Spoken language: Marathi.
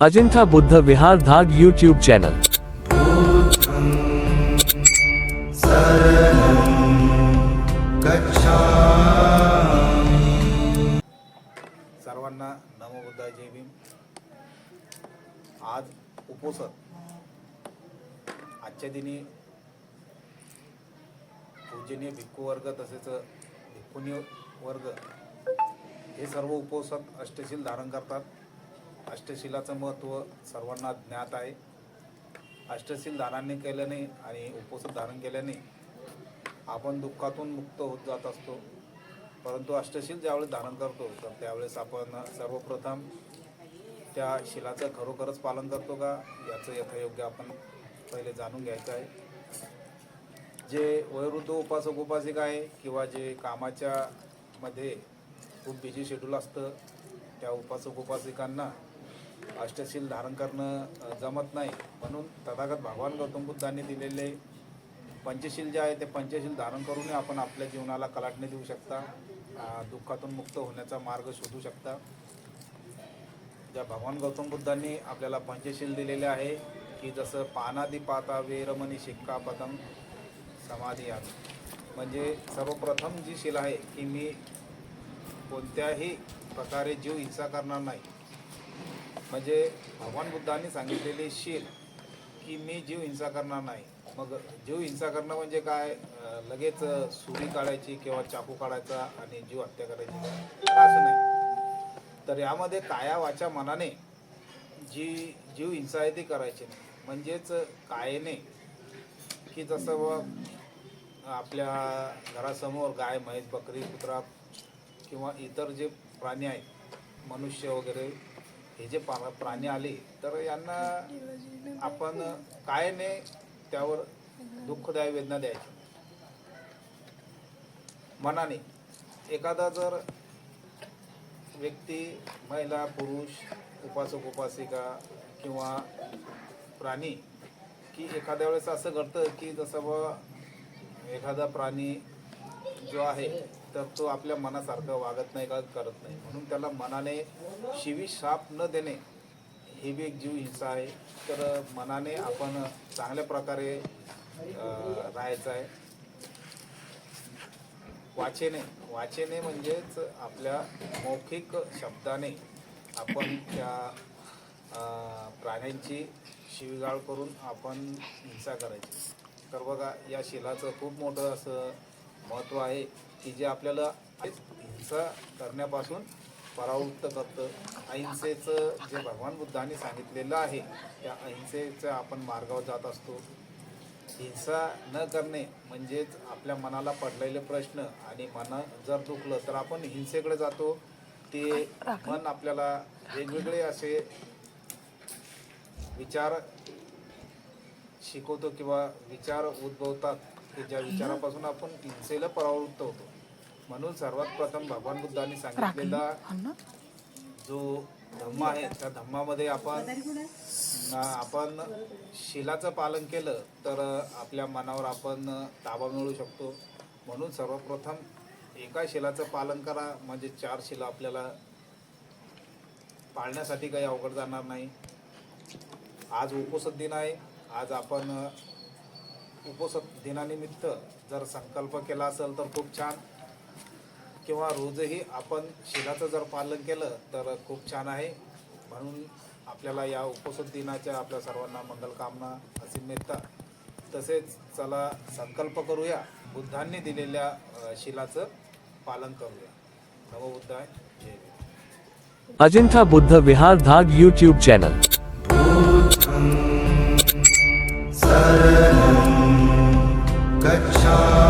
अजिंठा बुद्ध विहार धाग यूट्यूब चॅनल सर्वांना नमो बुद्धाय जय भीम. आज उपोषण आजच्या दिनी पूजनीय भिक्खू वर्ग तसेच भिक्खुनी वर्ग हे सर्व उपोषक अष्टशील धारण करतात. अष्टशिलाचं महत्त्व सर्वांना ज्ञात आहे. अष्टशील धाराने केल्याने आणि उपोषक धारण केल्याने आपण दुःखातून मुक्त होत जात असतो. परंतु अष्टशील ज्यावेळेस धारण करतो तर त्यावेळेस आपण सर्वप्रथम त्या शिलाचं खरोखरच पालन करतो का? याचं यथायोग्य आपण पहिले जाणून घ्यायचं आहे. जे वयोवृद्ध उपासक उपासिका आहे किंवा जे कामाच्या मध्ये खूप बिझी शेड्यूल असतं. त्या उपासक उपासिकांना अष्टशील धारण करणं जमत नाही. म्हणून तथागत भगवान गौतम बुद्धांनी दिलेले पंचशील जे आहे ते पंचशील धारण करूनही आपण आपल्या जीवनाला कलाटणी देऊ शकता. दुःखातून मुक्त होण्याचा मार्ग शोधू शकता. ज्या भगवान गौतम बुद्धांनी आपल्याला पंचशील दिलेले आहे की जसं पानादी पाता वेरमणी शिक्का पदम समाधी यामी म्हणजे सर्वप्रथम जी शील आहे की मी कोणत्याही प्रकारे जीव हिंसा करणार नाही. म्हणजे भगवान बुद्धांनी सांगितलेली शील की मी जीव हिंसा करणार नाही. मग जीव हिंसा करणं म्हणजे काय? लगेच सुरी काढायची किंवा चाकू काढायचा आणि जीव हत्या करायची. तर असं नाही. तर यामध्ये काया वाचा मनाने जी जीव हिंसा आहे ती करायची नाही. म्हणजेच कायेने की जसं आपल्या घरासमोर गाय म्हैस बकरी कुत्रा किंवा इतर जे प्राणी आहेत मनुष्य वगैरे हे जे पा प्राणी आले तर यांना आपण कायने त्यावर दुःखदायी वेदना द्यायची? मनाने. एखादा जर व्यक्ती महिला पुरुष उपासक उपासिका किंवा प्राणी की एखाद्या वेळेस असं घडतं की जसं ब एखादा प्राणी जो आहे तर तो आपल्या मनासारखं वागत नाही का करत नाही. म्हणून त्याला मनाने शिवी शाप न देणे ही बी एक जीव हिंसा आहे. तर मनाने आपण चांगल्या प्रकारे राहायचं आहे. वाचेने वाचेने म्हणजेच आपल्या मौखिक शब्दाने आपण त्या प्राण्यांची शिवीगाळ करून आपण हिंसा करायची. तर बघा या शिलाचं खूप मोठं असं महत्त्व आहे की जे आपल्याला हिंसा करण्यापासून परावृत्त करतं. अहिंसेचं जे भगवान बुद्धांनी सांगितलेलं आहे त्या अहिंसेचं आपण मार्गावर जात असतो. हिंसा न करणे म्हणजेच आपल्या मनाला पडलेले प्रश्न आणि मन जर दुखलं तर आपण हिंसेकडे जातो. ते मन आपल्याला वेगवेगळे असे विचार शिकवतो किंवा विचार उद्भवतात. की ज्या विचारापासून आपण हिंसेला परावृत्त होतो म्हणून सर्वात प्रथम भगवान बुद्धांनी सांगितलेला जो धम्म आहे त्या धम्मामध्ये आपण आपण शिलाचं पालन केलं तर आपल्या मनावर आपण ताबा मिळू शकतो. म्हणून सर्वप्रथम एका शिलाचं पालन करा म्हणजे चार शिला आपल्याला पाळण्यासाठी काही अवघड जाणार नाही. आज उपोषण दिन आहे आज आपण उपोषण दिनानिमित्त जर संकल्प केला असेल तर खूप छान. किंवा रोजही आपण शिलाचं जर पालन केलं तर खूप छान आहे. म्हणून आपल्याला या उपसद दिनाच्या आपल्या सर्वांना मंगलकामना अशी मिळतात तसेच चला संकल्प करूया बुद्धांनी दिलेल्या शिलाचं पालन करूया. नव बुद्धाय जय. अजिंठा बुद्ध विहार धाग यूट्यूब चॅनल Shah.